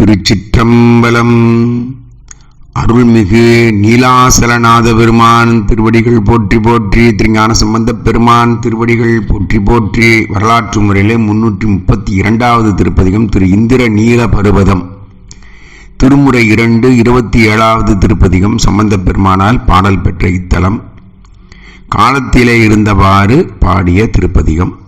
திருச்சிற்றம்பலம். அருள்மிகு நீலாசலநாத பெருமான் திருவடிகள் போற்றி போற்றி திருஞான சம்பந்த பெருமான் திருவடிகள் போற்றி போற்றி வரலாற்று முறையிலே முன்னூற்றி முப்பத்தி இரண்டாவது திருப்பதிகம் திரு இந்திர நீல பருவதம். திருமுறை இரண்டு இருபத்தி ஏழாவது திருப்பதிகம் சம்பந்த பெருமானால் பாடல் பெற்ற இத்தலம். காலத்திலே இருந்தவாறு பாடிய திருப்பதிகம்.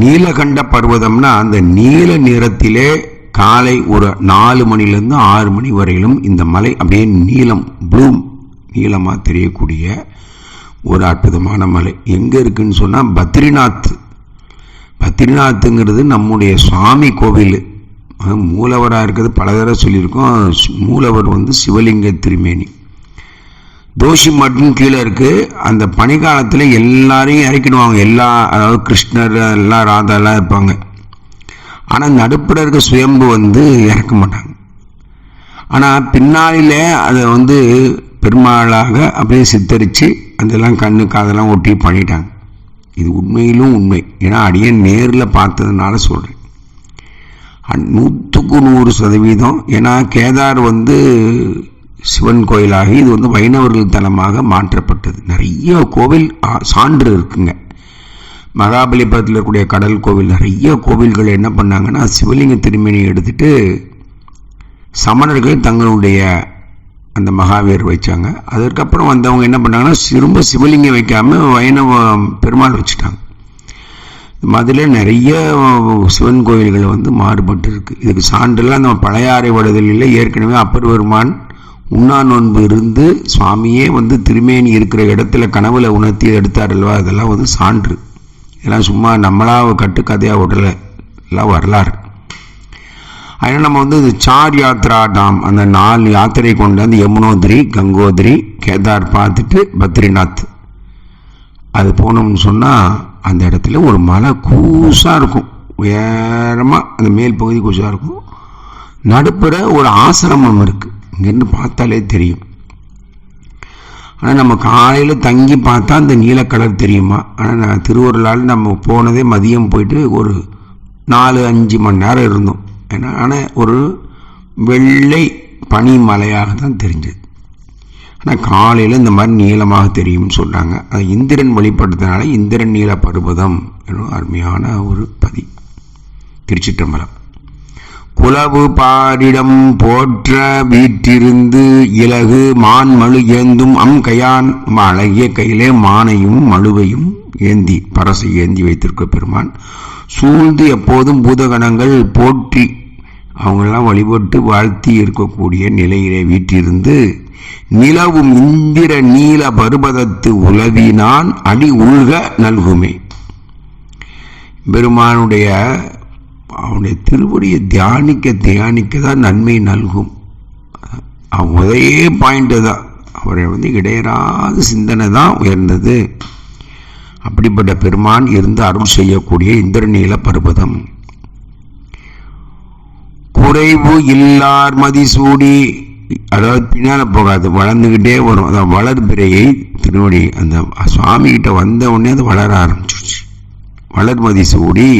நீலகண்ட பர்வதம்னா அந்த நீல நிறத்திலே காலை ஒரு நாலு மணிலேருந்து ஆறு மணி வரையிலும் இந்த மலை அப்படியே நீளம் ப்ளூம் நீளமாக தெரியக்கூடிய ஒரு அற்புதமான மலை. எங்கே இருக்குன்னு சொன்னால் பத்ரிநாத். பத்ரிநாத்துங்கிறது நம்முடைய சுவாமி கோவில். மூலவராக இருக்கிறது பல தடவை சொல்லியிருக்கோம். மூலவர் வந்து சிவலிங்க திருமேனி. தோஷி மட்டும் கீழே இருக்குது அந்த பனிக்காலத்தில் எல்லாரையும் இறக்கிடுவாங்க எல்லா அதாவது கிருஷ்ணர் எல்லாம் ராதாலாம் இருப்பாங்க. ஆனால் நடுப்புற இருக்க சுயம்பு வந்து இறக்க மாட்டாங்க. ஆனால் பின்னாளில் அதை வந்து பெருமாளாக அப்படியே சித்தரித்து அதெல்லாம் கண்ணு காதெல்லாம் ஒட்டி பண்ணிட்டாங்க. இது உண்மையிலும் உண்மை. ஏன்னா அடியே நேரில் பார்த்ததுனால சொல்கிறேன் நூற்றுக்கு நூறு சதவீதம். ஏன்னா கேதார் வந்து சிவன் கோயிலாகி இது வந்து வைணவர்கள் தலமாக மாற்றப்பட்டது. நிறைய கோவில் சான்று இருக்குங்க. மகாபலிபுரத்தில் இருக்கக்கூடிய கடல் கோவில் நிறைய கோவில்கள் என்ன பண்ணாங்கன்னா சிவலிங்க திருமணி எடுத்துட்டு சமணர்கள் தங்களுடைய அந்த மகாவீர் வைச்சாங்க. அதற்கப்புறம் வந்தவங்க என்ன பண்ணாங்கன்னா திரும்ப சிவலிங்கம் வைக்காமல் வைணவ பெருமாள் வச்சுட்டாங்க. மதுரையில் நிறைய சிவன் கோயில்கள் வந்து மாறுபட்டு இருக்குது இதுக்கு சான்றெல்லாம் நம்ம பழையாறை வடதலில் ஏற்கனவே அப்பர் பெருமான் உண்ணா நோன்பு இருந்து சுவாமியே வந்து திருமேனி இருக்கிற இடத்துல கனவுல உணர்த்தி எடுத்தார் அல்லவா? அதெல்லாம் வந்து சான்று. எல்லாம் சும்மா நம்மளாக கட்டுக்கதையாக விடலை எல்லாம் வரலாறு. அதனால் நம்ம வந்து இந்த சார் யாத்ரா டாம் அந்த நாலு யாத்திரை கொண்டு வந்து யமுனோத்ரி கங்கோத்ரி கேதார் பார்த்துட்டு பத்ரிநாத். அது போனோம்னு சொன்னால் அந்த இடத்துல ஒரு மலை கூசாக இருக்கும். உயரமாக அந்த மேல் பகுதி கூசாக இருக்கும். நடுப்புற ஒரு ஆசிரமம் இருக்குது இங்கேருந்து பார்த்தாலே தெரியும். ஆனால் நம்ம காலையில் தங்கி பார்த்தா அந்த நீலக்கலர் தெரியுமா? ஆனால் நான் திருவருளால் நம்ம போனதே மதியம் போயிட்டு ஒரு நாலு அஞ்சு மணி நேரம் இருந்தோம். ஏன்னா ஆனால் ஒரு வெள்ளை பனி மலையாக தான் தெரிஞ்சது. ஆனால் காலையில் இந்த மாதிரி நீளமாக தெரியும்னு சொல்கிறாங்க அது இந்திரன் வழிபட்டதுனால இந்திரன் நீல பருவதம் அருமையான ஒரு பதி திருச்சிற்றம்பலம். குலவு பாரிடம் போற்ற வீற்றிருந்து இலகு மான் மழு ஏந்தும் அம் கையான். அழகிய கையிலே மானையும் மழுவையும் ஏந்தி பரசை ஏந்தி வைத்திருக்க பெருமான். சூழ்ந்து எப்போதும் பூதகணங்கள் போற்றி அவங்களெல்லாம் வழிபட்டு வாழ்த்தி இருக்கக்கூடிய நிலையிலே வீற்றிருந்து நிலவும் இந்திர நீல பருபதத்து உலவினான் அடி உள்க நல்குமே. பெருமானுடைய அவனுடைய திருவடியை தியானிக்க தியானிக்க தான் நன்மை நல்கும். அவன் ஒரே பாயிண்ட்டு தான் அவரை வந்து இடையராத சிந்தனை தான் உயர்ந்தது. அப்படிப்பட்ட பெருமான் இருந்து அருள் செய்யக்கூடிய இந்திரநீல பருவதம். குறைவு இல்லார் மதிசூடி அதாவது பின்னால் போகாது வளர்ந்துக்கிட்டே வரும். அதான் வளர்பிறையை திருவடி அந்த சுவாமிகிட்ட வந்த உடனே அது வளர ஆரம்பிச்சிருச்சு. வளர்மதி சூடி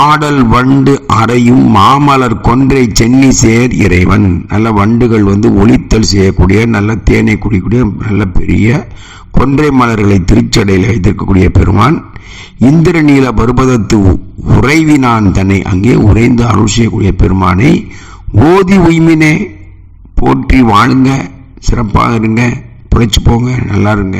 ஆடல் வண்டு அறையும் மாமலர் கொன்றை சென்னி சேர் இறைவன். நல்ல வண்டுகள் வந்து ஒளித்தல் செய்யக்கூடிய நல்ல தேனை குடிக்கூடிய நல்ல பெரிய கொன்றை மலர்களை திருச்சடையில் வைத்திருக்கக்கூடிய பெருமான். இந்திரநீல பருபதத்து உறைவினான் தன்னை அங்கே உறைந்து அருள் செய்யக்கூடிய பெருமானை. ஓதி உய்மினே போற்றி வாழுங்க சிறப்பாக இருங்க பிழைச்சி போங்க நல்லா இருங்க.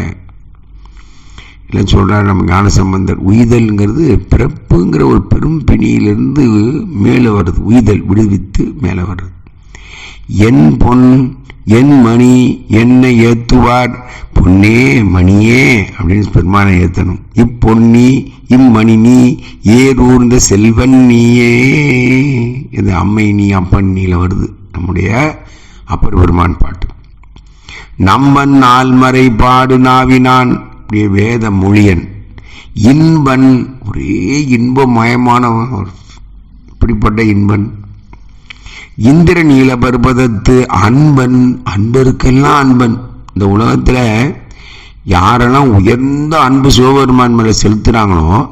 இல்லை சொல்கிறார் நம்ம ஞானசம்பந்தர். உய்தல்ங்கிறது பிறப்புங்கிற ஒரு பெரும் பிணியிலிருந்து மேலே வருது உய்தல் விடுவித்து மேலே வர்றது. என் பொன் என் மணி என்னை ஏத்துவார். பொன்னே மணியே அப்படின்னு பெருமானை ஏற்றணும் இப்பொன்னி இம்மணி நீ ஏரூர்ந்த செல்வன் நீயே. இது அம்மை நீ அப்பன் நீல வருது. நம்முடைய அப்பர் பெருமான் பாட்டு. நம்மன் ஆள்மறை பாடு நாவினான். அப்படியே வேத மொழியன். இன்பன் ஒரே இன்பமயமானவன் இப்படிப்பட்ட இன்பன். இந்திர நீல பர்வதத்து அன்பன் அன்பருக்கெல்லாம் அன்பன். இந்த உலகத்தில் யாரெல்லாம் உயர்ந்த அன்பு சிவபெருமான் மேலே செலுத்துகிறாங்களோ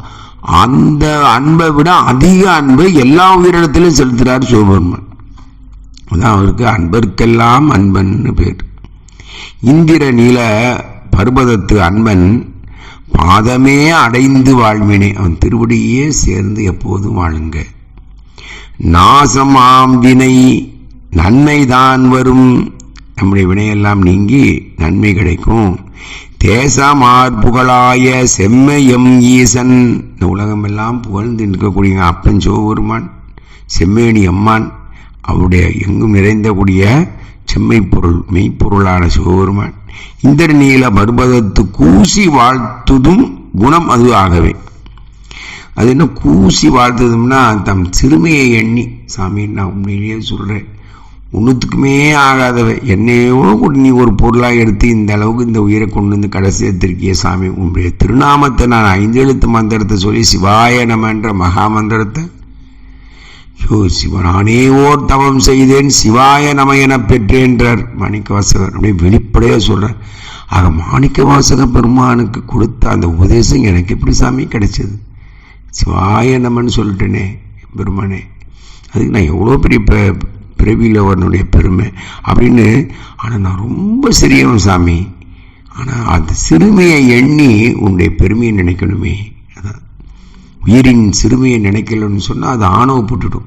அந்த அன்பை விட அதிக அன்பு எல்லா உயிரிடத்திலும் செலுத்துகிறார் சிவபெருமான். அதான் அவருக்கு அன்பருக்கெல்லாம் அன்பன் பேர். இந்திர நீல பர்வதத்து அன்பன் பாதமே அடைந்து வாழ்வினை. அவன் திருவடியே சேர்ந்து எப்போதும் வாழுங்க. நாசமாம் வினை நன்மைதான் வரும். நம்முடைய வினையெல்லாம் நீங்கி நன்மை கிடைக்கும். தேசமார் புகழாய செம்மையம் ஈசன். இந்த உலகமெல்லாம் புகழ்ந்து நிற்கக்கூடிய அப்பன் சிவபெருமான் செம்மேனி அம்மான். அவருடைய எங்கும் நிறைந்தக்கூடிய செம்மை பொருள் மெய்ப்பொருளான சிவபெருமான். இந்திர நீல பர்வதத்து கூசி வாழ்த்துதும் குணம் அது ஆகவே. அது என்ன கூசி வாழ்த்ததும்னா தம் சிறுமையை எண்ணி சாமி நான் உண்மையிலேயே சொல்கிறேன் ஒன்றுத்துக்குமே ஆகாதவை. என்னையோ கூட நீ ஒரு பொருளாக எடுத்து இந்த அளவுக்கு இந்த உயிரை கொண்டு வந்து கடைசி எடுத்திருக்கிய சாமி. உன்னுடைய திருநாமத்தை நான் ஐந்து எழுத்து மந்திரத்தை சொல்லி சிவாய நமன்ற மகா மந்திரத்தை யோ சிவனானே ஓர் தவம் செய்தேன் சிவாய நம என பெற்றேன்றார். மாணிக்க வாசகர் அப்படியே வெளிப்படையாக சொல்கிறார் ஆக மாணிக்க வாசக பெருமானுக்கு கொடுத்த அந்த உபதேசம் எனக்கு எப்படி சாமி கிடைச்சது? சிவாய நமன்னு சொல்லிட்டேனே பெருமானே அதுக்கு நான் எவ்வளோ பெரிய ப பிறவியில் அவனுடைய பெருமை அப்படின்னு ஆனால் நான் ரொம்ப சிறியவன் சாமி. ஆனால் அந்த சிறுமையை எண்ணி உன்னுடைய பெருமையை நினைக்கணுமே. அதான். உயிரின் சிறுமையை நினைக்கலன்னு சொன்னால் அது ஆணவப்பட்டுடும்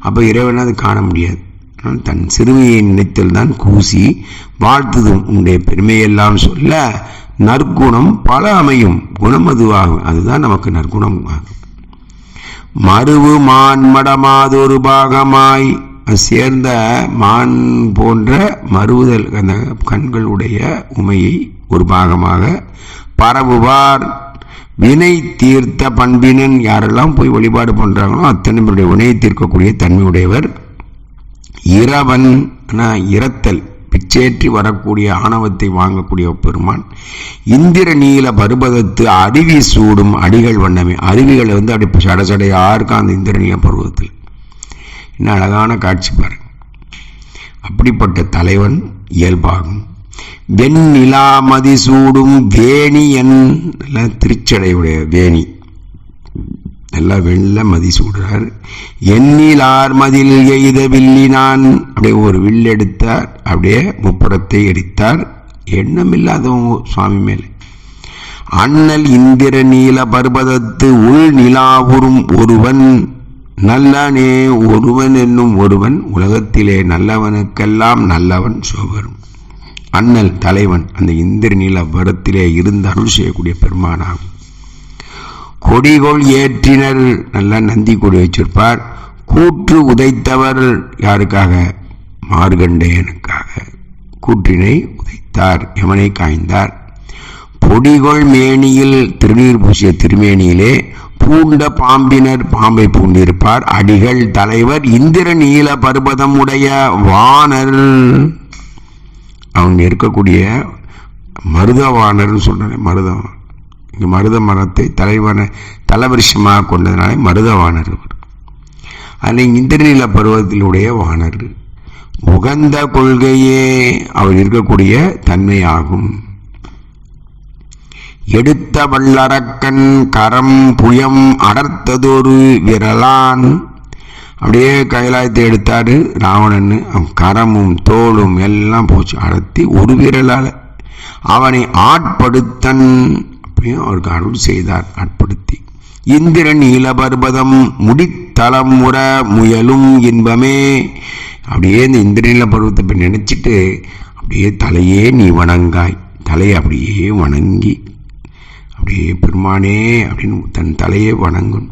அப்போ இறைவனை அது காண முடியாது. ஆனால் தன் சிறுமையை நினைத்தல் தான் கூசி வாழ்த்துதும் உன்னுடைய பெருமையெல்லாம் சொல்ல நற்குணம் பல அமையும். குணம் அதுவாகும். அதுதான் நமக்கு நற்குணம். ஆகும் மருவு மான் மடமாதொரு பாகமாய். சேர்ந்த மான் போன்ற மறுவுதல் அந்த கண்களுடைய உமையை ஒரு பாகமாக பரவுவார். வினை தீர்த்த பண்பினன் யாரெல்லாம் போய் வழிபாடு பண்ணுறாங்களோ அத்தனை பேருடைய வினை தீர்க்கக்கூடிய தன்மையுடையவர். இரவன் இரத்தல் பிச்சேற்றி வரக்கூடிய ஆணவத்தை வாங்கக்கூடிய பெருமான். இந்திர நீல பருபதத்து அருவி சூடும் அடிகள் வண்ணமே. அருவிகளை வந்து அப்படி சட சடையாக இருக்கும் அந்த இந்திர நீல பருவத்தில். என்ன அழகான காட்சி பாருங்க. அப்படிப்பட்ட தலைவன் இயல்பாகும். வெண்ணிலா மதிசூடும் வேணியன் நல்ல திருச்சடையுடைய வேணி. நல்லா வெள்ள மதி சூடுறார். எண்ணிலார் மதில் எய்த வில்லினான் அப்படியே ஒரு வில் எடுத்தார். அப்படியே முப்புறத்தை எரித்தார். எண்ணமில்லாதவங்க சுவாமி மேலே. அண்ணல் இந்திர நீல பர்வதத்து உள் நிலாவுறும் ஒருவன். நல்லனே ஒருவன் என்னும் ஒருவன். உலகத்திலே நல்லவனுக்கெல்லாம் நல்லவன் சோபரும். அண்ணல் தலைவன் அந்த இந்திரநீல வரத்திலே இருந்து அருள் செய்யக்கூடிய பெருமானாகும். கொடிகோள் ஏற்றினர் நல்ல நந்தி கொடி வச்சிருப்பார். கூற்று உதைத்தவர் யாருக்காக? மார்கண்டேயனுக்காக. கூற்றினை உதைத்தார் யமனை காய்ந்தார். பொடிகொள் மேனியில் திருநீர் பூசிய திருமேனியிலே பூண்ட பாம்பினர் பாம்பை பூண்டிருப்பார். அடிகள் தலைவர் இந்திர நீல பர்வதம் உடைய வானர் அவங்க இருக்கக்கூடிய மருதவானர்னு சொல்கிறேன் மருதவான் இந்த மருத மரத்தை தலைவன தலவரிசமாக கொண்டதுனால மருதவானர் அவர் அதில் இந்திரநீல பருவத்திலுடைய வானர் உகந்த கொள்கையே அவர் இருக்கக்கூடிய தன்மையாகும். எடுத்த வல்லரக்கன் கரம் புயம் அடர்த்ததொரு விரலான் அப்படியே கைலாயத்தை எடுத்தாரு ராவணன் அவன் கரமும் தோளும் எல்லாம் போச்சு. அடர்த்தி ஒரு விரலால். அவனை ஆட்படுத்தன். அப்படியும் அவருக்கு அருள் செய்தார் ஆட்படுத்தி. இந்திரன் இளபர்பதம் முடித்தலம் உற முயலும் இன்பமே. அப்படியே இந்த இந்திரநில பருவத்தை போய் நினச்சிட்டு அப்படியே தலையே நீ வணங்காய். தலையை அப்படியே வணங்கி அப்படியே பெருமானே அப்படின்னு தன் தலையை வணங்கும்.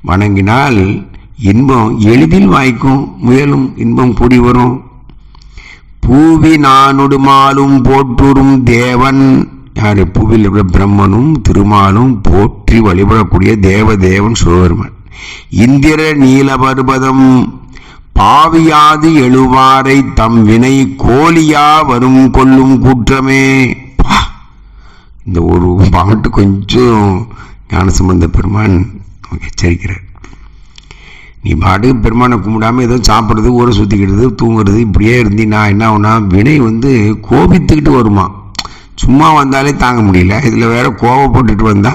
வணங்கினால் இன்பம் எளிதில் வாய்க்கும் முயலும் இன்பம் கூடி வரும். பூவி நானுடுமாலும் போற்றுறும் தேவன். யார்? பூவில் பிரம்மனும் திருமாலும் போற்றி வழிபடக்கூடிய தேவ தேவன் இந்திர இந்திர நீலபர்வதம் பாவியாது எழுவாரை தம் வினை கோலியா வரும் கொல்லும் கூற்றமே. பா! இந்த ஒரு பாட்டு கொஞ்சம் ஞானசம்பந்த பெருமான் எச்சரிக்கிறார். நீ பாட்டுக்கு பெருமானை கும்பிடாம ஏதோ சாப்பிட்றது ஊரை சுற்றிக்கிடுறது தூங்குறது இப்படியே இருந்தீங்கன்னா என்ன ஆகுனா வினை வந்து கோபித்துக்கிட்டு வருமா? சும்மா வந்தாலே தாங்க முடியல. இதில் வேற கோவப்பட்டுட்டு அப்போ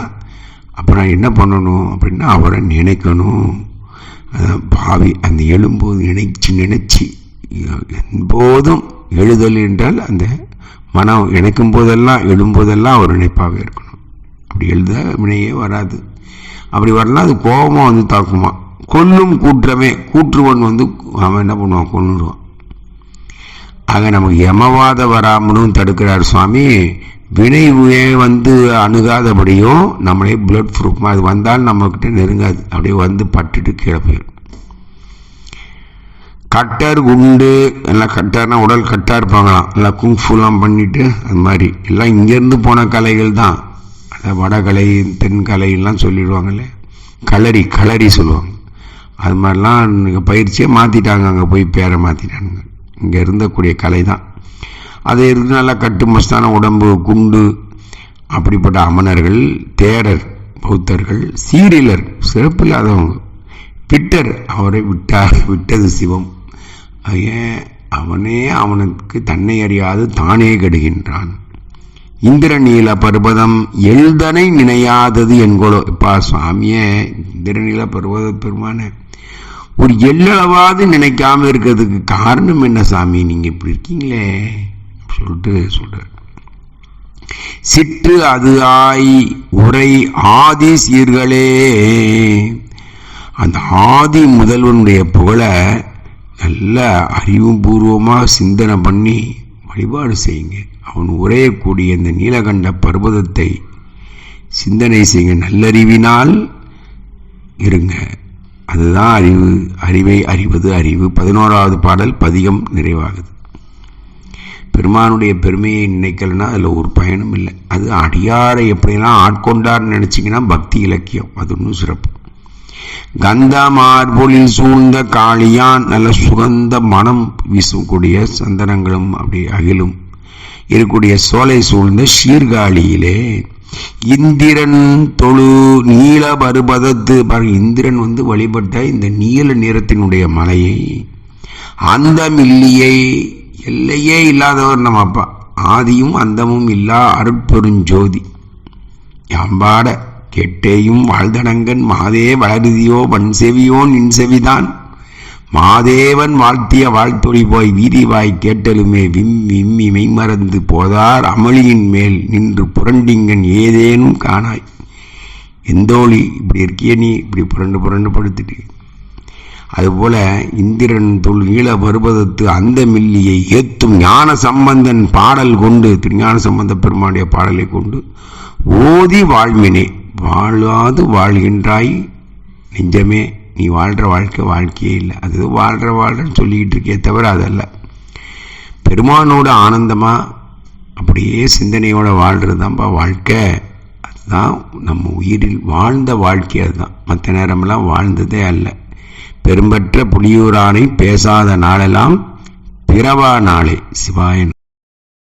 அப்புறம் என்ன பண்ணணும் அப்படின்னா அவரை நினைக்கணும். பாவி. அந்த எழும்போது நினைச்சு நினைச்சு எப்போதும் எழுதல் என்றால் அந்த மனம் இணைக்கும் போதெல்லாம் எழும்போதெல்லாம் அவர் நினைப்பாக இருக்கணும். அப்படி எழுத வினையே வராது. அப்படி வரலாம் அது கோபமாக வந்து தாக்குமா? கொல்லும் கூற்றமே கூற்றுவன் வந்து அவன் என்ன பண்ணுவான்? கொன்னுடுவான். ஆக நமக்கு யமவாத வராமலும் தடுக்கிறார் சுவாமி. வினை வந்து அணுகாதபடியும் நம்மளே பிளட் ப்ரூஃப் அது வந்தால் நம்மக்கிட்ட நெருங்காது. அப்படியே வந்து பட்டுட்டு கீழே போயிடும். கட்டர் குண்டு எல்லாம் கட்டார்னா உடல் கட்டாக இருப்பாங்களாம். எல்லாம் குங்ஃபுலாம் பண்ணிவிட்டு அது மாதிரி. எல்லாம் இங்கேருந்து போன கலைகள் தான். அந்த வடகலை தென்கலையெல்லாம் சொல்லிடுவாங்கல்ல. களரி களரி சொல்லுவாங்க. அது மாதிரிலாம் பயிற்சியை மாற்றிட்டாங்க அங்கே போய் பேரை மாற்றிட்டாங்க இங்கே இருந்தக்கூடிய கலை தான் அது இருந்து நல்லா கட்டு மஸ்தான உடம்பு குண்டு அப்படிப்பட்ட அமனர்கள் தேரர் பௌத்தர்கள் சீரியலர் சிறப்பு இல்லாதவங்க பிட்டர் அவரை விட்டார் விட்டது சிவம். ஏன்? அவனே அவனுக்கு தன்னை அறியாது தானே கெடுகின்றான். இந்திர நீல பர்வதம் எழுதனை நினையாதது என்கொலோ. இப்பா சுவாமியே இந்திரநீல பர்வத பெருமானே. ஒரு எள்ளளவாவது நினைக்காம இருக்கிறதுக்கு காரணம் என்ன சாமி? நீங்கள் இப்படி இருக்கீங்களே. சொல்லிட்டு சொல்கிறார் சிற்று அது ஆய் உரை ஆதி சீர்களே. அந்த ஆதி முதல்வனுடைய புகழை நல்ல அறிவுபூர்வமாக சிந்தனை பண்ணி வழிபாடு செய்யுங்க. அவன் உரையக்கூடிய இந்த நீலகண்ட பர்வதத்தை சிந்தனை செய்யுங்க. நல்லறிவினால் இருங்க. அதுதான் அறிவு. அறிவை அறிவது அறிவு. பதினோராவது பாடல் பதிகம் நிறைவாகுது. பெருமானுடைய பெருமையை நினைக்கலன்னா அதில் ஒரு பயனும் இல்லை. அது அடியாரை எப்படிலாம் ஆட்கொண்டார்னு நினச்சிங்கன்னா பக்தி இலக்கியம். அது ஒன்றும் சிறப்பு. கந்த மார்பொழில் சூழ்ந்த காளியான் நல்ல சுகந்த மனம் வீசக்கூடிய சந்தனங்களும் அப்படி அகிலும். இருக்கக்கூடிய சோலை சூழ்ந்த சீர்காழியிலே இந்திரன் தொழு நீல பருபதத்து இந்திரன் வந்து வழிபட்ட இந்த நீல நிறத்தினுடைய மலையை அந்த மில்லியை எல்லையே இல்லாதவர் நம்ம அப்பா. ஆதியும் அந்தமும் இல்லா அருட்பெருஞ்சோதி யாம்பாட கெட்டேயும் வாழ்தடங்கன் மாதே வளருதியோ வன் நின்செவிதான். செவிதான் மாதேவன் வாழ்த்திய வாழ்த்தொழி போய் வீதிவாய் கேட்டலுமே விம் விம்மி மெய்மறந்து போதார் அமளியின் மேல் நின்று புரண்டிங்கன் ஏதேனும் காணாய். எந்தோழி இப்படி இருக்கிய நீ? இப்படி புரண்டு புரண்டு படுத்துட்டு. அதுபோல இந்திரன் தொல் நீள பருவதத்து அந்த மில்லியை ஏத்தும் ஞான சம்பந்தன் பாடல் கொண்டு திருஞான சம்பந்த பெருமானுடைய பாடலை கொண்டு ஓதி வாழ்வினே. வாழாது வாழ்கின்றாய் நெஞ்சமே. நீ வாழ்கிற வாழ்க்கை வாழ்க்கையே இல்லை. அது வாழ்கிற வாழ்கிறன்னு சொல்லிக்கிட்டு இருக்கே தவிர அதல்ல. பெருமானோட ஆனந்தமாக அப்படியே சிந்தனையோட வாழ்கிறது தான்ப்பா வாழ்க்கை. அதுதான் நம்ம உயிரில் வாழ்ந்த வாழ்க்கை அதுதான். மற்ற நேரமெல்லாம் வாழ்ந்ததே அல்ல. பெரும்பற்ற புலியூரானை பேசாத நாளெல்லாம் பிறவா நாளே. சிவாயன்